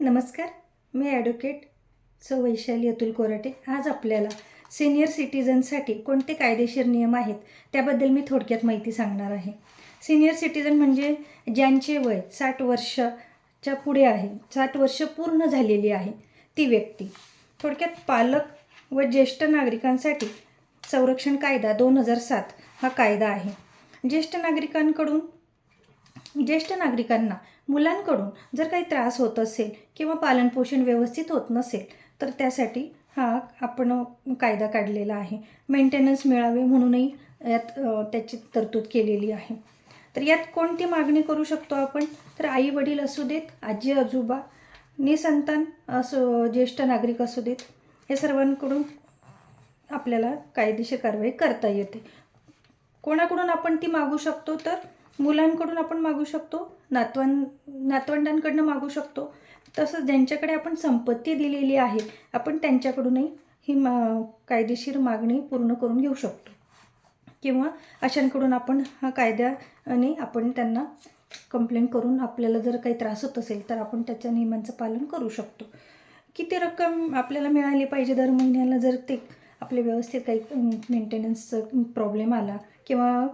नमस्कार मी ॲडव्होकेट सौ वैशाली अतुल कोराटे. आज आपल्याला सिनियर सिटीजनसाठी कोणते कायदेशीर नियम आहेत त्याबद्दल मी थोडक्यात माहिती सांगणार आहे. सिनियर सिटीजन म्हणजे ज्यांचे वय साठ वर्षाच्या पुढे आहे साठ वर्ष पूर्ण झालेली आहे ती व्यक्ती. थोडक्यात पालक व ज्येष्ठ नागरिकांसाठी संरक्षण कायदा दोन हजार सात हा कायदा आहे. ज्येष्ठ नागरिकांकडून ज्येष्ठ नागरिकांना मुलांकडून जर काही त्रास होत असेल किंवा पालनपोषण व्यवस्थित होत नसेल तर त्यासाठी हा आपण कायदा काढलेला आहे. मेंटेनन्स मिळावे म्हणूनही यात त्याची तरतूद केलेली आहे. तर यात कोणती मागणी करू शकतो आपण? तर आई वडील असू देत आजी आजोबा निसंतान असो ज्येष्ठ नागरिक असू देत हे सर्वांकडून आपल्याला कायदेशीर कारवाई करता येते. कोणाकडून आपण ती मागू शकतो तर मुलांकडून आपण मागू शकतो नातवं नातवंडांकडनं मागू शकतो. तसंच ज्यांच्याकडे आपण संपत्ती दिलेली आहे आपण त्यांच्याकडूनही ही मा कायदेशीर मागणी पूर्ण करून घेऊ शकतो. किंवा अशांकडून आपण हा कायद्याने आपण त्यांना कंप्लेंट करून आपल्याला जर काही त्रास होत असेल तर आपण त्याच्या नियमांचं पालन करू शकतो. किती रक्कम आपल्याला मिळाली पाहिजे दर महिन्याला? जर ते आपले व्यवस्थित काही मेंटेनन्सचा प्रॉब्लेम आला किंवा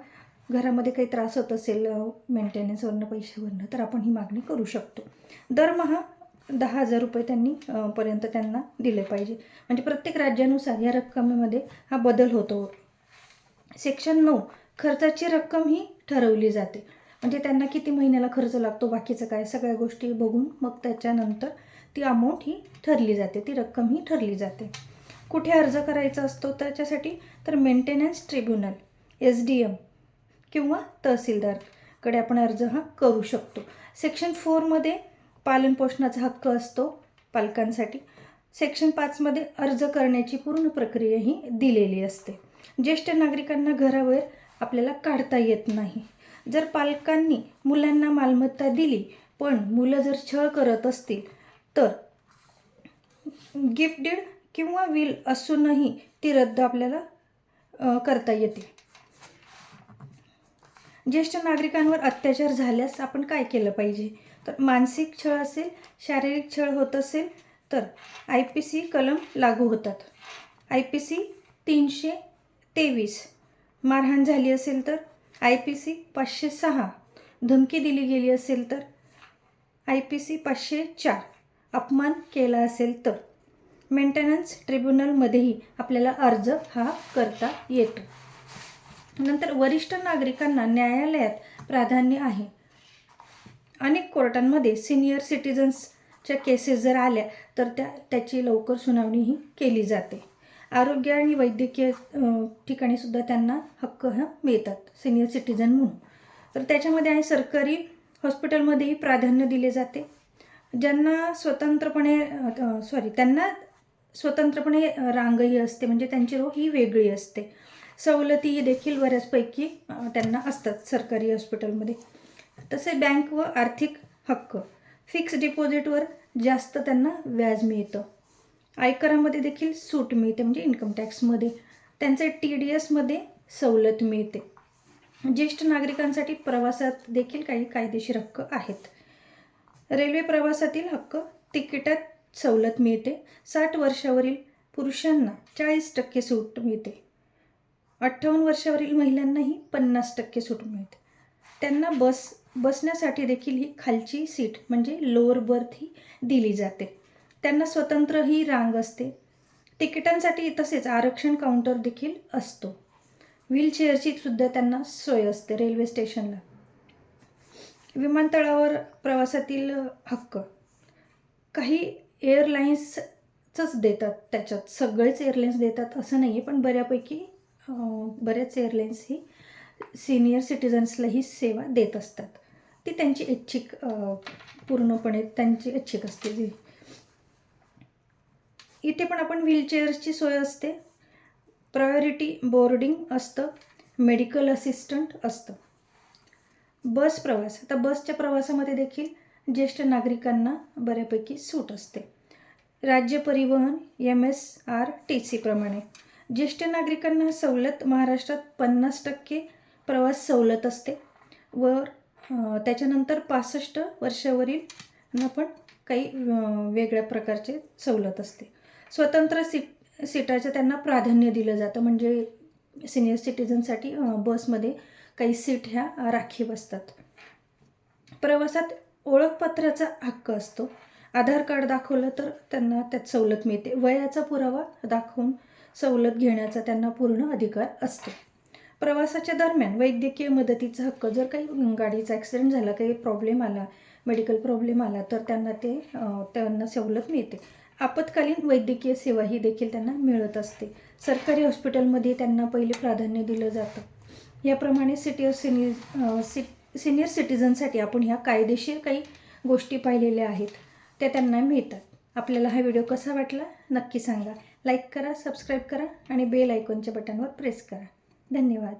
घरामध्ये काही त्रास होत असेल मेंटेनन्सवरनं पैशावरनं तर आपण ही मागणी करू शकतो. दरमहा दहा हजार रुपये त्यांनी पर्यंत त्यांना दिले पाहिजे. म्हणजे प्रत्येक राज्यानुसार या रक्कमेमध्ये हा बदल होतो. सेक्शन नऊ खर्चाची रक्कम ही ठरवली जाते. म्हणजे त्यांना किती महिन्याला खर्च लागतो बाकीचं काय सगळ्या गोष्टी बघून मग त्याच्यानंतर ती अमाऊंट ही ठरली जाते ती रक्कम ही ठरली जाते. कुठे अर्ज करायचा असतो त्याच्यासाठी तर maintenance tribunal S D M किंवा तहसीलदारकडे आपण अर्ज हा करू शकतो. सेक्शन फोरमध्ये पालनपोषणाचा हक्क असतो पालकांसाठी. सेक्शन पाचमध्ये अर्ज करण्याची पूर्ण प्रक्रिया ही दिलेली असते. ज्येष्ठ नागरिकांना घरावर आपल्याला काढता येत नाही. जर पालकांनी मुलांना मालमत्ता दिली पण मुलं जर छळ करत असतील तर गिफ्ट डीड किंवा विल असूनही ती रद्द आपल्याला करता येते. ज्येष्ठ नागरिकांवर अत्याचार झाल्यास आपण काय केलं पाहिजे? तर मानसिक छळ असेल शारीरिक छळ होत असेल तर आय पी सी कलम लागू होतात. आय पी सी तीनशे तेवीस. मारहाण झाली असेल तर आय पी सी पाचशे सहा. धमकी दिली गेली असेल तर आय पी सी पाचशे चार. अपमान केला असेल तर. मेंटेनन्स ट्रिब्युनलमध्येही आपल्याला अर्ज हा करता येतो. नंतर वरिष्ठ नागरिकांना न्यायालयात प्राधान्य आहे. अनेक कोर्टांमध्ये सिनियर सिटिझन्सच्या केसेस जर आल्या तर त्या त्याची लवकर सुनावणीही केली जाते. आरोग्य आणि वैद्यकीय ठिकाणीसुद्धा ठिकाणी सुद्धा त्यांना हक्क हा मिळतात सिनियर सिटीजन म्हणून. तर त्याच्यामध्ये आहे सरकारी हॉस्पिटलमध्येही प्राधान्य दिले जाते. ज्यांना स्वतंत्रपणे सॉरी त्यांना स्वतंत्रपणे रांगही असते म्हणजे त्यांची रो ही वेगळी असते. सवलती देखील बऱ्याचपैकी त्यांना असतात सरकारी हॉस्पिटलमध्ये. तसे बँक व आर्थिक हक्क फिक्स डिपॉझिटवर जास्त त्यांना व्याज मिळतं. आयकरामध्ये देखील सूट मिळते म्हणजे इन्कम टॅक्समध्ये त्यांचे टी डी एसमध्ये सवलत मिळते. ज्येष्ठ नागरिकांसाठी प्रवासात देखील काही कायदेशीर हक्क आहेत. रेल्वे प्रवासातील हक्क तिकिटात सवलत मिळते. साठ वर्षावरील पुरुषांना चाळीस टक्के सूट मिळते. अठ्ठावन्न वर्षावरील महिलांनाही पन्नास टक्के सूट मिळते. त्यांना बस बसण्यासाठी देखील ही खालची सीट म्हणजे लोअर बर्थ ही दिली जाते. त्यांना स्वतंत्र ही रांग असते. तिकिटांसाठी तसेच आरक्षण काउंटर देखील असतो. व्हीलचेअरची सुद्धा त्यांना सोय असते रेल्वे स्टेशनला विमानतळावर प्रवासातील हक्क. काही एअरलाईन्सच देतात त्याच्यात सगळेच एअरलाईन्स देतात असं नाही आहे पण बऱ्यापैकी बऱ्याच एअरलाईन्स ही सिनियर सिटिझन्सलाही सेवा देत असतात. ती त्यांची ऐच्छिक पूर्णपणे त्यांची ऐच्छिक असते जी. इथे पण आपण व्हीलचेअर्सची सोय असते. प्रायोरिटी बोर्डिंग असतं. मेडिकल असिस्टंट असतं. बस प्रवास आता बसच्या प्रवासामध्ये देखील ज्येष्ठ नागरिकांना बऱ्यापैकी सूट असते. राज्य परिवहन एम एस आर टी सीप्रमाणे ज्येष्ठ नागरिकांना सवलत महाराष्ट्रात पन्नास टक्के प्रवास सवलत असते. व त्याच्यानंतर पासष्ट वर्षावरील पण काही वेगळ्या प्रकारचे सवलत असते. स्वतंत्र सीट सीटाचं त्यांना प्राधान्य दिलं जातं. म्हणजे सिनियर सिटीजनसाठी बसमध्ये काही सीट ह्या राखीव असतात. प्रवासात ओळखपत्राचा हक्क असतो. आधार कार्ड दाखवलं तर त्यांना त्यात सवलत मिळते. वयाचा पुरावा दाखवून सवलत घेण्याचा त्यांना पूर्ण अधिकार असतो. प्रवासाच्या दरम्यान वैद्यकीय मदतीचा हक्क जर काही गाडीचा ॲक्सिडेंट झाला काही प्रॉब्लेम आला मेडिकल प्रॉब्लेम आला तर त्यांना ते त्यांना सवलत मिळते. आपत्कालीन वैद्यकीय सेवा ही देखील त्यांना मिळत असते. सरकारी हॉस्पिटलमध्ये त्यांना पहिले प्राधान्य दिलं जातं. याप्रमाणे सिटी सिनि सि सिनियर सिटीजनसाठी आपण ह्या कायदेशीर काही गोष्टी पाहिलेल्या आहेत. त्या त्यांना मिळतात. आपल्याला हा व्हिडिओ कसा वाटला नक्की सांगा. लाईक करा सबस्क्राईब करा आणि बेल आयकॉनच्या बटनवर प्रेस करा. धन्यवाद.